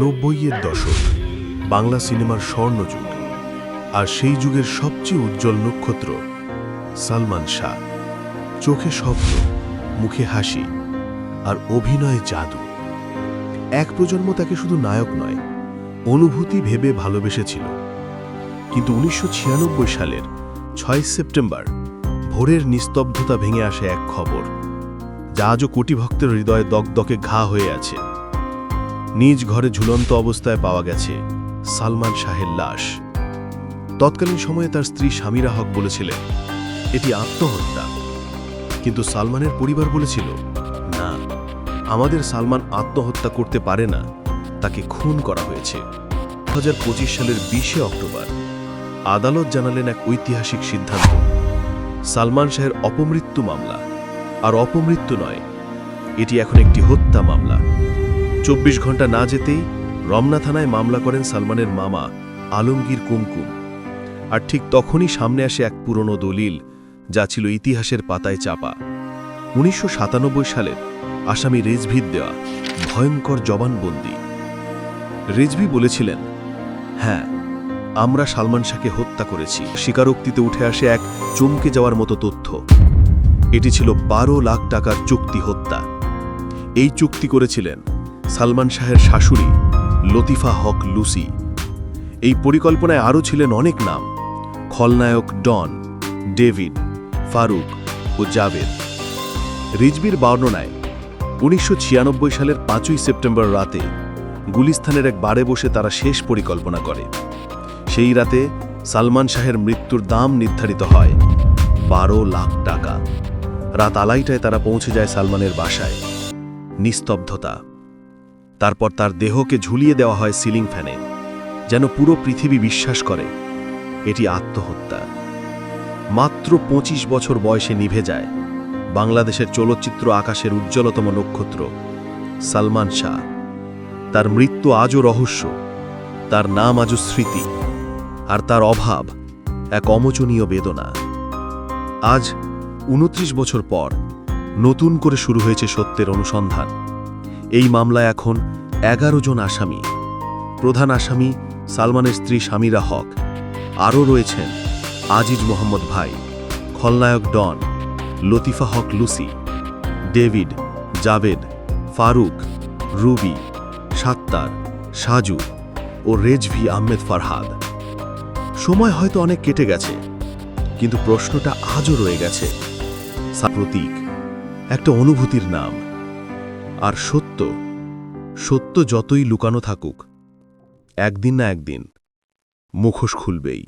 নব্বইয়ের দশক, বাংলা সিনেমার স্বর্ণযুগ আর সেই যুগের সবচেয়ে উজ্জ্বল নক্ষত্র, সালমান শাহ। চোখে স্বপ্ন, মুখে হাসি, আর অভিনয়ে জাদু। এক প্রজন্ম তাকে শুধু নায়ক নয়, অনুভূতি ভেবে ভালোবেসেছিল। কিন্তু উনিশশো ছিয়ানব্বই সালের ছয় সেপ্টেম্বর, ভোরের নিস্তব্ধতা ভেঙে আসে এক খবর, যা আজও কোটি ভক্তের হৃদয়ে দগদকে ঘা হয়ে আছে। নিজ ঘরে ঝুলন্ত অবস্থায় পাওয়া গেছে সালমান শাহের লাশ। তৎকালীন সময়ে তার স্ত্রী স্বামীরা হক বলেছিলেন, এটি আত্মহত্যা। কিন্তু সালমানের পরিবার বলেছিল, না, আমাদের সালমান আত্মহত্যা করতে পারে না, তাকে খুন করা হয়েছে। দু হাজার পঁচিশ সালের বিশে অক্টোবর আদালত জানালেন এক ঐতিহাসিক সিদ্ধান্ত। সালমান শাহের অপমৃত্যু মামলা। আর অপমৃত্যু নয়, এটি এখন একটি হত্যা মামলা। চব্বিশ ঘণ্টা না যেতেই রমনা থানায় মামলা করেন সালমানের মামা আলমগীর কুমকুম। আর ঠিক তখনই সামনে আসে এক পুরনো দলিল, যা ছিল ইতিহাসের পাতায় চাপা। উনিশশো সালের আসামি রেজভির দেওয়া ভয়ঙ্কর জবানবন্দি। রেজভি বলেছিলেন হ্যাঁ আমরা সালমান শাহকে হত্যা করেছি। স্বীকারোক্তিতে উঠে আসে এক চমকে যাওয়ার মতো তথ্য। এটি ছিল বারো লাখ টাকার চুক্তি হত্যা। এই চুক্তি করেছিলেন সালমান শাহের শাশুড়ি, লতিফা হক লুসি। এই পরিকল্পনায় আরও ছিলেন অনেক নাম। খলনায়ক ডন, ডেভিড, ফারুক ও জাভেদ। রিজবির বর্ণনায়, উনিশশো ছিয়ানব্বই সালের পাঁচই সেপ্টেম্বর রাতে গুলিস্থানের এক বারে বসে তারা শেষ পরিকল্পনা করে। সেই রাতে সালমান শাহের মৃত্যুর দাম নির্ধারিত হয় বারো লাখ টাকা। রাত আলাইটায় তারা পৌঁছে যায় সালমানের বাসায়। নিস্তব্ধতা। তারপর তার দেহকে ঝুলিয়ে দেওয়া হয় সিলিং ফ্যানে, যেন পুরো পৃথিবী বিশ্বাস করে, এটি আত্মহত্যা। মাত্র ২৫ বছর বয়সে নিভে যায় বাংলাদেশের চলচ্চিত্র আকাশের উজ্জ্বলতম নক্ষত্র সালমান শাহ। তার মৃত্যু আজও রহস্য, তার নাম আজও স্মৃতি, আর তার অভাব এক অমোচনীয় বেদনা। আজ উনত্রিশ বছর পর নতুন করে শুরু হয়েছে সত্যের অনুসন্ধান। এই মামলায় এখন এগারো জন আসামি। প্রধান আসামি সালমানের স্ত্রী স্বামীরা হক। আরও রয়েছেন আজিজ মোহাম্মদ ভাই, খলনায়ক Don, Latifa Haque Lucy, David, Javed, Farooq, Ruby, Sattar, Saju ও রেজভি আহমেদ ফারহাদ। সময় হয়তো অনেক কেটে গেছে, কিন্তু প্রশ্নটা আজও রয়ে গেছে। প্রতীক একটা অনুভূতির নাম। আর সত্য সত্য যতই লুকানো থাকুক একদিন না একদিন মুখোশ খুলবেই।